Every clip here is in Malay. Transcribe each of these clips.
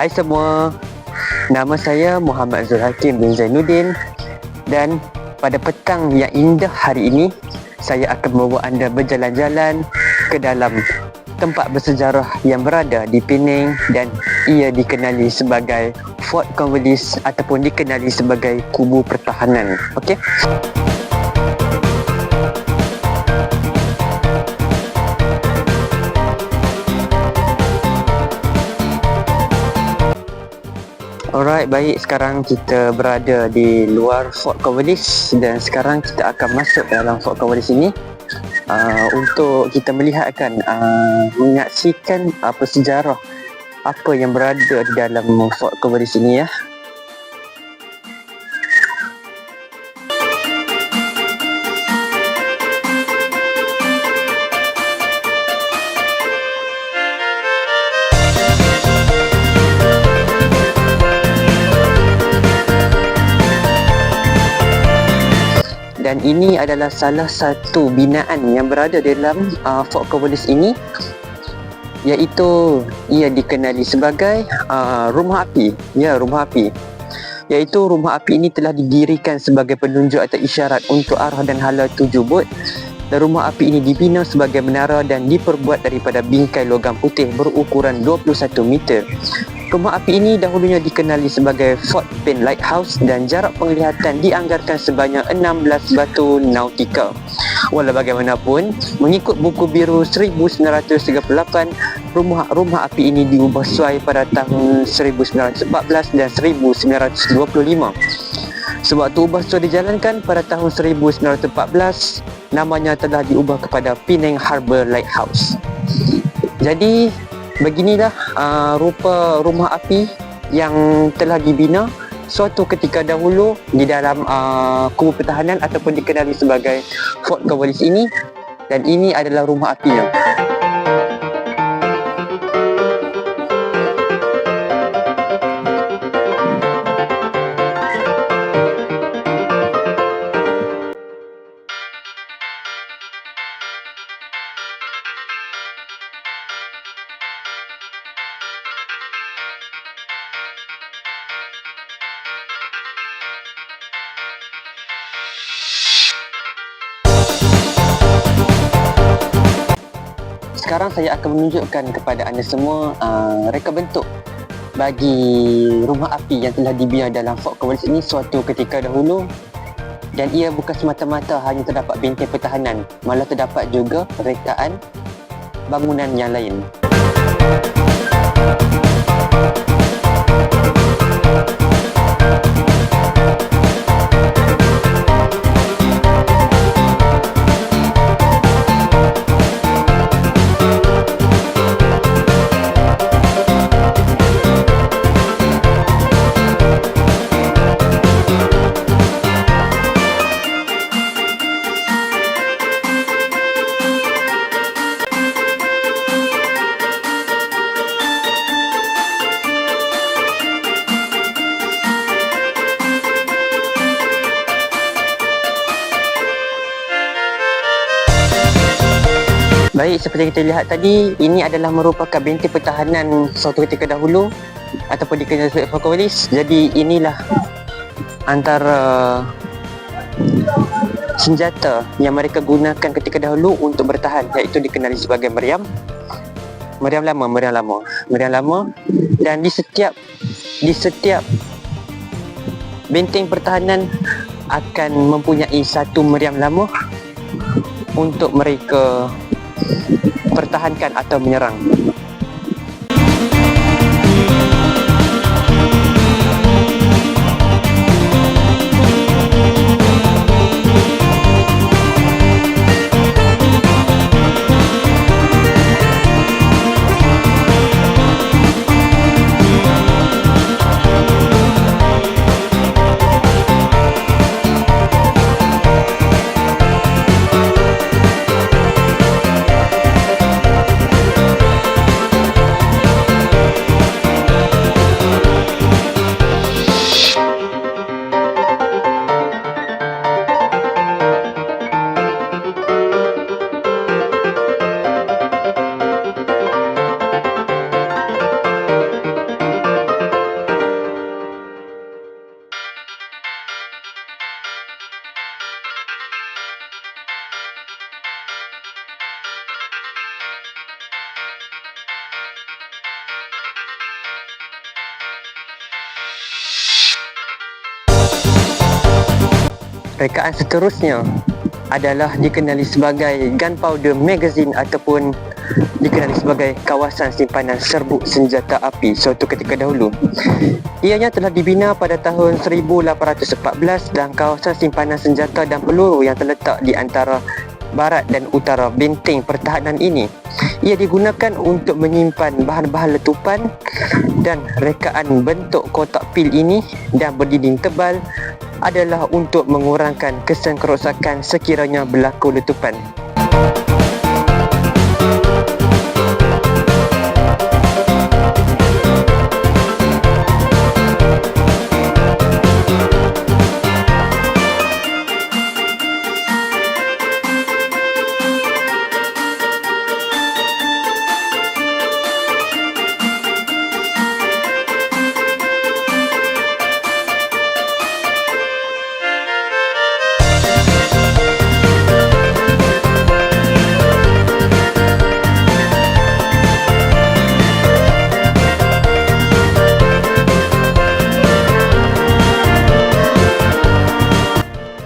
Hai semua, nama saya Muhammad Zul Hakim bin Zainuddin dan pada petang yang indah hari ini saya akan membawa anda berjalan-jalan ke dalam tempat bersejarah yang berada di Penang dan ia dikenali sebagai Fort Cornwallis ataupun dikenali sebagai Kubu Pertahanan. Okey. Baik. Sekarang kita berada di luar Fort Cornwallis dan sekarang kita akan masuk dalam Fort Cornwallis ini uh, untuk kita melihatkan, uh, menyaksikan apa sejarah apa yang berada di dalam Fort Cornwallis ini ya. Dan ini adalah salah satu binaan yang berada dalam uh, Fort Cornwallis ini iaitu ia dikenali sebagai uh, rumah api. Ya rumah api. Iaitu rumah api ini telah didirikan sebagai penunjuk atau isyarat untuk arah dan hala tuju bot dan rumah api ini dibina sebagai menara dan diperbuat daripada bingkai logam putih berukuran 21 meter Rumah api ini dahulunya dikenali sebagai Fort Penn Lighthouse dan jarak penglihatan dianggarkan sebanyak 16 batu nautika. Walau bagaimanapun, mengikut buku biru 1938, rumah rumah api ini diubah suai pada tahun 1914 dan 1925. Sebab tu ubah suai dijalankan pada tahun 1914, namanya telah diubah kepada Penang Harbour Lighthouse. Jadi, beginilah uh, rupa rumah api yang telah dibina suatu ketika dahulu di dalam uh, kubu pertahanan ataupun dikenali sebagai Fort Cornwallis ini dan ini adalah rumah apinya. Sekarang saya akan menunjukkan kepada anda semua uh, reka bentuk bagi rumah api yang telah dibina dalam Fort Cornwallis ini suatu ketika dahulu dan ia bukan semata-mata hanya terdapat benteng pertahanan malah terdapat juga rekaan bangunan yang lain. Baik, seperti kita lihat tadi, ini adalah merupakan benteng pertahanan suatu ketika dahulu ataupun dikenal sebagai Cornwallis. Jadi inilah antara senjata yang mereka gunakan ketika dahulu untuk bertahan iaitu dikenali sebagai meriam. Meriam lama, meriam lama. Meriam lama dan di setiap di setiap benteng pertahanan akan mempunyai satu meriam lama untuk mereka pertahankan atau menyerang. Rekaan seterusnya adalah dikenali sebagai Gunpowder Magazine ataupun dikenali sebagai kawasan simpanan serbuk senjata api suatu ketika dahulu. Ianya telah dibina pada tahun 1814 dan kawasan simpanan senjata dan peluru yang terletak di antara barat dan utara benteng pertahanan ini. Ia digunakan untuk menyimpan bahan-bahan letupan dan rekaan bentuk kotak pil ini dan berdinding tebal adalah untuk mengurangkan kesan kerosakan sekiranya berlaku letupan.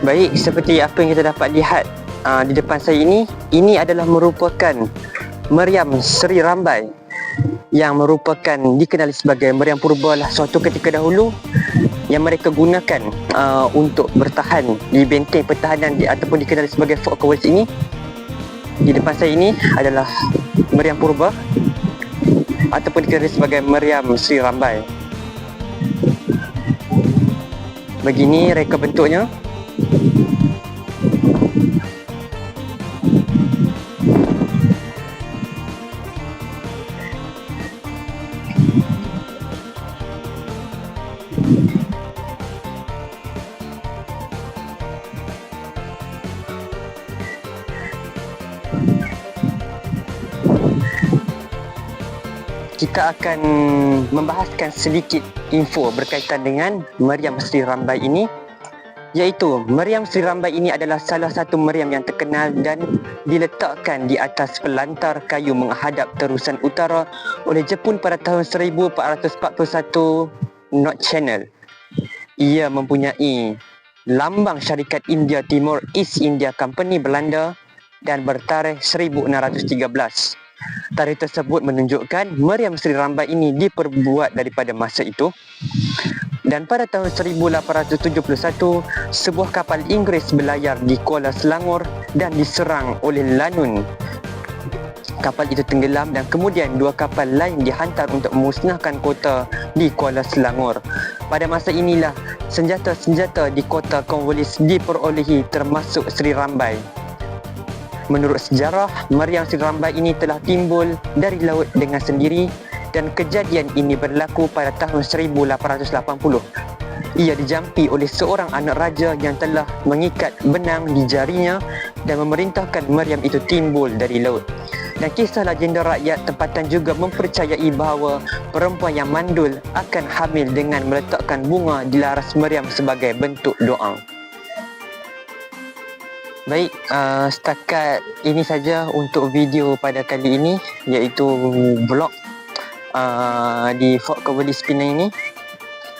Baik, seperti apa yang kita dapat lihat uh, di depan saya ini, ini adalah merupakan meriam Sri Rambai yang merupakan dikenali sebagai meriam purba lah suatu ketika dahulu yang mereka gunakan uh, untuk bertahan di benteng pertahanan di, ataupun dikenali sebagai Fort Cowles ini. Di depan saya ini adalah meriam purba ataupun dikenali sebagai meriam Sri Rambai. Begini reka bentuknya. Kita akan membahaskan sedikit info berkaitan dengan meriam Sri Rambai ini iaitu meriam Sri Rambai ini adalah salah satu meriam yang terkenal dan diletakkan di atas pelantar kayu menghadap terusan utara oleh Jepun pada tahun 1441 North Channel. Ia mempunyai lambang syarikat India Timur East India Company Belanda dan bertarikh 1613. Tarikh tersebut menunjukkan meriam Sri Rambai ini diperbuat daripada masa itu. Dan pada tahun 1871, sebuah kapal Inggeris berlayar di Kuala Selangor dan diserang oleh Lanun. Kapal itu tenggelam dan kemudian dua kapal lain dihantar untuk memusnahkan kota di Kuala Selangor. Pada masa inilah senjata-senjata di kota Cornwallis diperolehi termasuk Sri Rambai. Menurut sejarah, meriam Sri Rambai ini telah timbul dari laut dengan sendiri dan kejadian ini berlaku pada tahun 1880. Ia dijampi oleh seorang anak raja yang telah mengikat benang di jarinya dan memerintahkan meriam itu timbul dari laut. Dan kisah legenda rakyat tempatan juga mempercayai bahawa perempuan yang mandul akan hamil dengan meletakkan bunga di laras meriam sebagai bentuk doa. Baik, uh, setakat ini saja untuk video pada kali ini iaitu vlog uh, di Fort Cavalry Penang ini.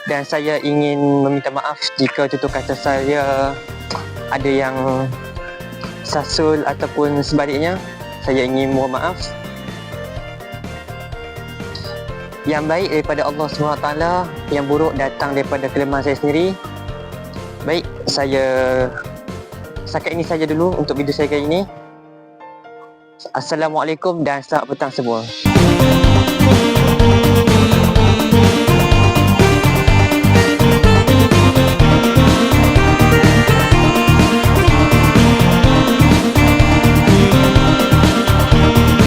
Dan saya ingin meminta maaf jika tutur kata saya ada yang sasul ataupun sebaliknya. Saya ingin mohon maaf. Yang baik daripada Allah SWT yang buruk datang daripada kelemahan saya sendiri. Baik saya setakat ini saja dulu untuk video saya kali ini. Assalamualaikum dan selamat petang semua.